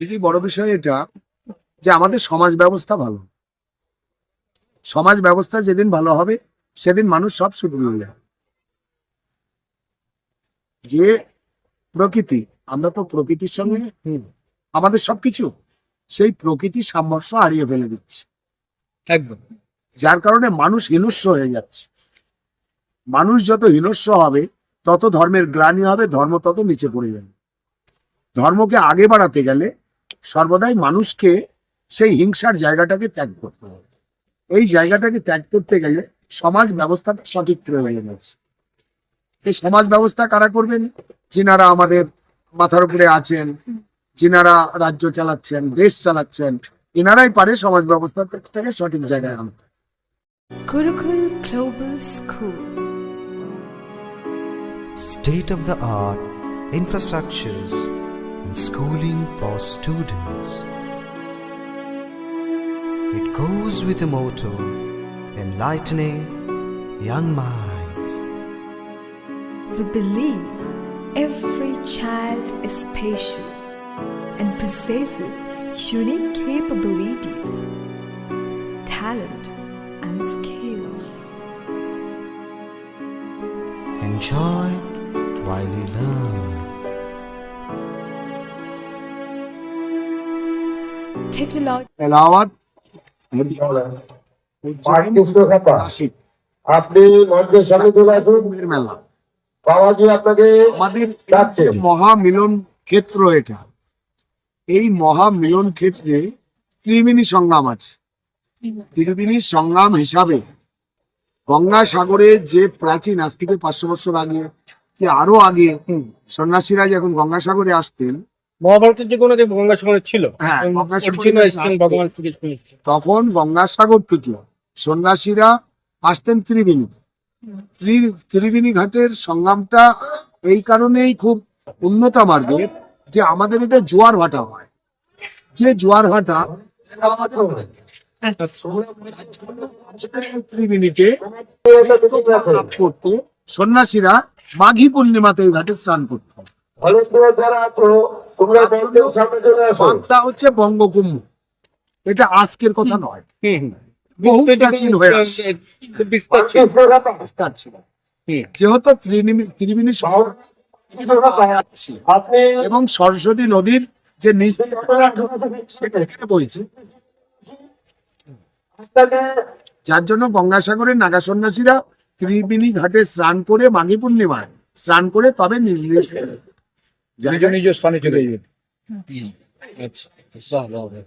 দিদি বড় বিষয় এটা যে আমাদের সমাজ ব্যবস্থা ভালো। সমাজ ব্যবস্থা যেদিন ভালো হবে সেদিন মানুষ সব শুরু হয়ে যাবে। যে প্রকৃতি আমরা তো প্রকৃতির সঙ্গে আমাদের সবকিছু সেই প্রকৃতির সামর্থ্য হারিয়ে ফেলে দিচ্ছে। একদম। যার কারণে মানুষ হিনস্য হয়ে যাচ্ছে। মানুষ যত হিনস্য হবে তত ধর্মের গ্লানি হবে ধর্ম তত নিচে পড়ে যাবে। ধর্মকে আগে বাড়াতে গেলে সর্বদাই মানুষকে সেই হিংসার জায়গাটাকে ত্যাগ করতে হবে। এই জায়গাটাকে ত্যাগ করতে গেলে সমাজ ব্যবস্থাটা সঠিক প্রয়োজন আছে। এই সমাজ ব্যবস্থা কারা করবেন? যিনারা আমাদের মাথার উপরে আছেন যিনারা রাজ্য চালাচ্ছেন দেশ চালাচ্ছেন এনারাই পারে সমাজ ব্যবস্থাটাকে সঠিক জায়গায় আনতে। Gurukul Global School. state of the art infrastructures. And schooling for students. It goes with the motto enlightening young minds. We believe every child is special and possesses unique capabilities, talent, and skills. Enjoy while you learn. Technology. Allahabad Krishna খাপা Nashik আপনি মঞ্চের সামনে চলে আসুন। কুম্ভের মেলা। বাবাজি আপনাকে আমাদের এই মহামিলন ক্ষেত্র এটা এই মহামিলন ক্ষেত্রে ত্রিবেণী সংগ্রাম আছে। ত্রিবেণী সংগ্রাম হিসাবে গঙ্গা সাগরে যে প্রাচীন আজ থেকে পাঁচশো বছর আগে কি আরও আগে সন্ন্যাসীরা যখন গঙ্গাসাগরে আসতেন মহাভারতের যে কোনো যে গঙ্গাসাগরে ছিল হ্যাঁ, ভগবান শ্রীকৃষ্ণ তখন গঙ্গাসাগর থেকে সন্ন্যাসীরা আসতেন ত্রিবেণীতে। ত্রিবেণী ঘাটের সংগ্রামটা এই কারণেই খুব উন্নত মার্গের যে আমাদের এটা জোয়ার ভাটা হয়। যে জোয়ার ভাটা। ত্রিবেণীতে করতে সন্ন্যাসীরা মাঘী পূর্ণিমাতে এই ঘাটে স্নান করত। বাগদা হচ্ছে বঙ্গকুম্ভ এটা আজকের কথা নয়। বহু প্রাচীন হয়ে আসছে। বিস্তার ছিল। যেহেতু ত্রিবেণী- শহর এবং সরস্বতী নদীর যে নিচ সেটা এখানে বইছে। যার জন্য গঙ্গাসাগরের নাগা সন্ন্যাসীরা ত্রিবেণী ঘাটে স্নান করে মাঘী পূর্ণিমায় স্নান করে তবে নিজ নিজ নিজ নিজ স্থানে চলে যাবে আচ্ছা বাহ, বাহ, বাহ।